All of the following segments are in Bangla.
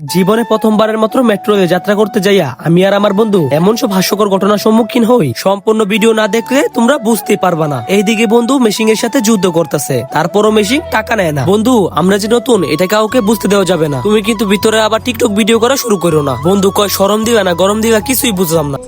জীবনে প্রথমবারের মতো মেট্রো রেল যাত্রা করতে যাইয়া আমি আর আমার বন্ধু এমন সব হাস্যকর ঘটনার সম্মুখীন হই, সম্পূর্ণ ভিডিও না দেখলে তোমরা বুঝতে পারবা না। এইদিকে বন্ধু মেশিং এর সাথে যুদ্ধ করতেছে, তারপরও মেশিং টাকা নেয় না। বন্ধু, আমরা যে নতুন, এটা কাউকে বুঝতে দেওয়া যাবে না। তুমি কিন্তু ভিতরে আবার টিকটক ভিডিও করা শুরু করো না। বন্ধু, কয় সরম দিবে না, গরম দিবা, কিছুই বুঝলাম না।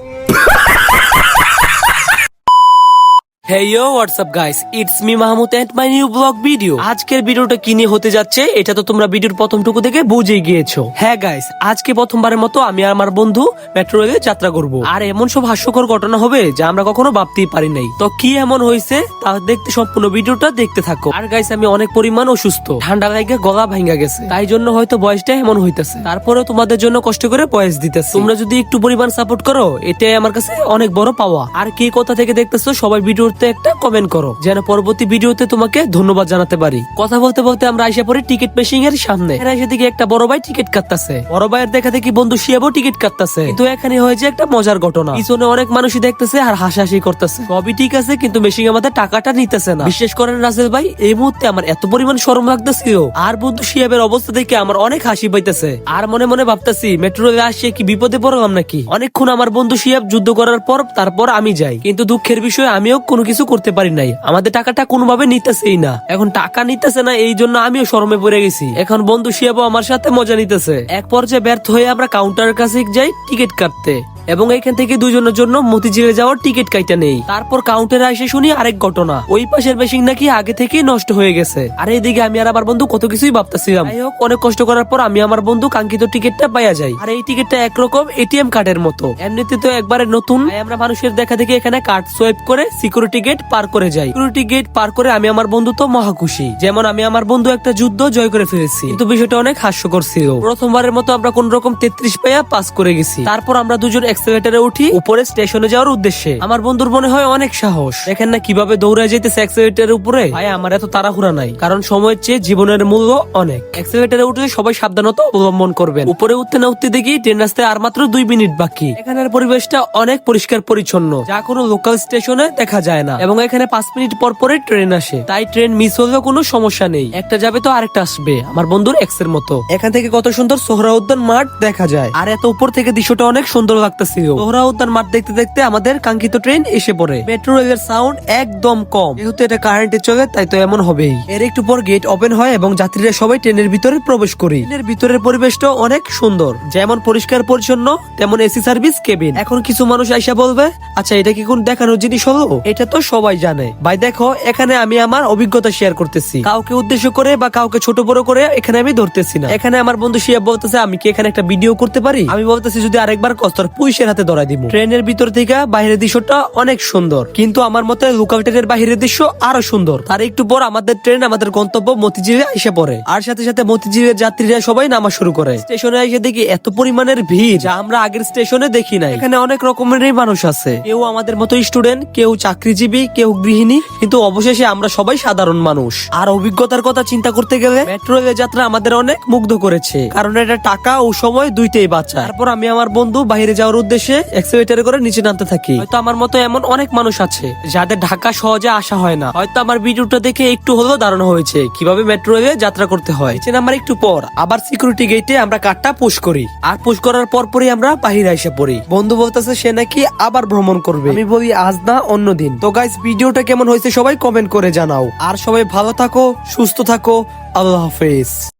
What's up, guys? It's me Mahmud and my new vlog video. আজকের ভিডিওটা কি নিয়ে হতে যাচ্ছে, এটা তো তোমরা ভিডিওর প্রথমটুকু থেকে বুঝেই গিয়েছো। হ্যাঁ গাইস আজকে প্রথমবারের মতো আমি আর আমার বন্ধু মেট্রো রেলে যাত্রা করব। আর এমন সব হাস্যকর ঘটনা হবে যা আমরা কখনো ভাবতেই পারি নাই। তো কি এমন হয়েছে, তা দেখতে সম্পূর্ণ ভিডিওটা দেখতে থাকো। আর গাইস আমি অনেক পরিমাণ অসুস্থ। ঠান্ডা লাগে গলা ভাঙ্গা গেছে। তাই জন্য হয়তো বয়সটা এমন হইতেছে। তারপরেও তোমাদের জন্য কষ্ট করে বয়স দিতেছে। তোমরা যদি একটু পরিমাণ সাপোর্ট করো এটাই আমার কাছে অনেক বড় পাওয়া। আর কি কথা থেকে দেখতেছো, সবাই ভিডিওতে একটা কমেন্ট করো, যেন পরবর্তী ভিডিওতে তোমাকে ধন্যবাদ জানাতে পারি। কথা বলতে বলতে আমরা আইসা পড়ি টিকিট মেশিং এর সামনে। এসে দিকে একটা বড় ভাই টিকিট কাটতাছে। বড় ভাইয়ের দেখা দেখি বন্ধু শিয়াবও টিকিট কাটতাছে। কিন্তু এখানে হয়েছে একটা মজার ঘটনা। পিছনে অনেক মানুষই দেখতেছে আর হাসাহাসি করতেছে। সবই ঠিক আছে, কিন্তু মেশিং আমাদের টাকাটা নিতেছে না। বিশেষ করেন রাসেল ভাই, এই মুহূর্তে আমার এত পরিমাণ শরম লাগতেছিল আর বন্ধু শিয়াবের অবস্থা দেখে আমার অনেক হাসি পাইতেছে। আর মনে মনে ভাবতেছি মেট্রো রেলে আসিয়ে কি বিপদে পড়লাম নাকি? অনেকক্ষণ আমার বন্ধু শিয়াব যুদ্ধ করার পর, তারপর আমি যাই। কিন্তু দুঃখের বিষয়, আমিও কোনো কিছু করতে পারি নাই। আমাদের টাকাটা কোনোভাবে নিতেছেই না। এখন টাকা নিতেছে না, এই জন্য আমিও শরমে পড়ে গেছি। এখন বন্ধু শিয়াবও আমার সাথে মজা নিতেছে। এক পর্যায়ে ব্যর্থ হয়ে আমরা কাউন্টারের কাছে যাই টিকিট কাটতে। এবং এখান থেকে দুজনের জন্য মতিঝিলে যাওয়ার টিকিট কাইটা নেই। তারপর কাউন্টারে এসে শুনি আরেক ঘটনা। ওই পাশের মেশিন নাকি আগে থেকেই নষ্ট হয়ে গেছে। আর এইদিকে আমি আর আমার বন্ধু কত কিছুই ভাবতেছিলাম। অনেক কষ্ট করার পর আমি আমার বন্ধু কাঙ্ক্ষিত টিকিটটা পাইয়া যাই। আর এই টিকিটটা একরকম এটিএম কার্ডের মতো। এমনিতে তো একবারে নতুন। আমরা মানুষের দেখা দেখি এখানে কার্ড সোয়াইপ করে সিকিউরিটি গেট পার করে যাই। সিকিউরিটি গেট পার করে আমি আমার বন্ধু তো মহা খুশি। যেমন আমি আমার বন্ধু একটা যুদ্ধ জয় করে ফেলেছি। কিন্তু বিষয়টা অনেক হাস্যকর ছিল। প্রথমবারের মতো আমরা কোন রকম তেত্রিশ পাইয়া পাস করে গেছি। তারপর আমরা দুজন এক্সেলেটারে উঠি উপরে স্টেশনে যাওয়ার উদ্দেশ্যে। আমার বন্ধুর মনে হয় অনেক সাহস। দেখেন না কীভাবে দৌড়ে যেতেছে এক্সেলেটারের উপরে? ভাই, আমার এত তাড়াহুড়া নাই। কারণ সময়ের চেয়ে জীবনের মূল্য অনেক। এক্সেলেটারে উঠলে সবাই সাবধানতা অবলম্বন করবেন। উপরে উঠতে না উঠতে দেখি ট্রেন রাস্তায় আর মাত্র দুই মিনিট বাকি। এখানের পরিবেশটা অনেক পরিষ্কার পরিচ্ছন্ন। যা কোনো লোকাল স্টেশনে দেখা যায় না। এবং এখানে পাঁচ মিনিট পর পরে ট্রেন আসে। তাই ট্রেন মিস হলেও কোনো সমস্যা নেই। একটা যাবে তো আরেকটা আসবে। আমার বন্ধুর এক্সের মতো। এখান থেকে কত সুন্দর সোহরা উদ্যান মাঠ দেখা যায়। আর এত উপর থেকে দৃশ্যটা অনেক সুন্দর লাগতেছিল। সোহরাউদ্দান মাঠ দেখতে দেখতে আমাদের কাঙ্ক্ষিত ট্রেন এসে পড়ে। মেট্রো রেলের সাউন্ড একদম কম। যেহেতু এটা কারেন্টে চলে তাই তো এমন হবেই। এর একটু পর গেট ওপেন হয় এবং যাত্রীরা সবাই ট্রেনের ভিতরে প্রবেশ করি। ট্রেনের ভিতরের পরিবেশটা অনেক সুন্দর। যেমন পরিষ্কার পরিচ্ছন্ন তেমন এসি সার্ভিস কেবিন এখন কিছু মানুষ আইসা বলবে আচ্ছা এটা কি কোন দেখানোর জিনিস হলো? এটা তো সবাই জানে। ভাই, দেখো, এখানে আমি আমার অভিজ্ঞতা শেয়ার করতেছি। কাউকে উদ্দেশ্য করে বা কাউকে ছোট বড় করে এখানে আমি ধরতেছি না। এখানে আমার বন্ধু শিয়া বলতেছে, আমি কি এখানে একটা ভিডিও করতে পারি? আমি বলতেছি যদি আরেকবার কস্তর পুলিশের হাতে ধরাই দিব ট্রেনের ভিতর থেকে বাইরের দৃশ্যটা অনেক সুন্দর। কিন্তু আমার মতে লোকাল ট্রেনের বাইরের দৃশ্য আরও সুন্দর। তার একটু পর আমাদের ট্রেন, আমাদের গন্তব্য মতিঝিলে এসে পড়ে। আর সাথে সাথে মতিঝিলের যাত্রীরা সবাই নামা শুরু করে। স্টেশনে এসে দেখি, এত পরিমাণের ভিড় যা আমরা আগের স্টেশনে দেখি নাই। এখানে অনেক রকমেরই মানুষ আছে। কেউ আমাদের মতো স্টুডেন্ট কেউ চাকরিজীবী কেউ গৃহিণী, কিন্তু অবশেষে আমরা সবাই সাধারণ মানুষ। আর অভিজ্ঞতার কথা চিন্তা করতে গেলে মেট্রো রেলের যাত্রা আমাদের অনেক মুগ্ধ করেছে, কারণ এটা টাকা ও সময় দুইটাই বাঁচা তারপর আমি আমার বন্ধু বাইরে যাওয়ার উদ্দেশ্যে এক্সেলেটারে করে নিচে নামতে থাকি। হয়তো আমার মতো এমন অনেক মানুষ আছে, যাদের ঢাকা সহজে আসা হয় না। হয়তো আমার ভিডিওটা দেখে একটু হলেও ধারণা হয়েছে, কীভাবে মেট্রো রেলে যাত্রা করতে হয়। নিচে নামার একটু পর আবার সিকিউরিটি গেটে আমরা কার্ডটা পুশ করি। আর পুশ করার পর পরই আমরা বাহিরে এসে পড়ি। বন্ধু বলতেছে, সে নাকি আবার ভ্রমণ করবে? আমি বলি, আজ না অন্যদিন তো গাইস ভিডিওটা কেমন হয়েছে সবাই কমেন্ট করে জানাও। আর সবাই ভালো থাকো, সুস্থ থাকো, আল্লাহ হাফেজ।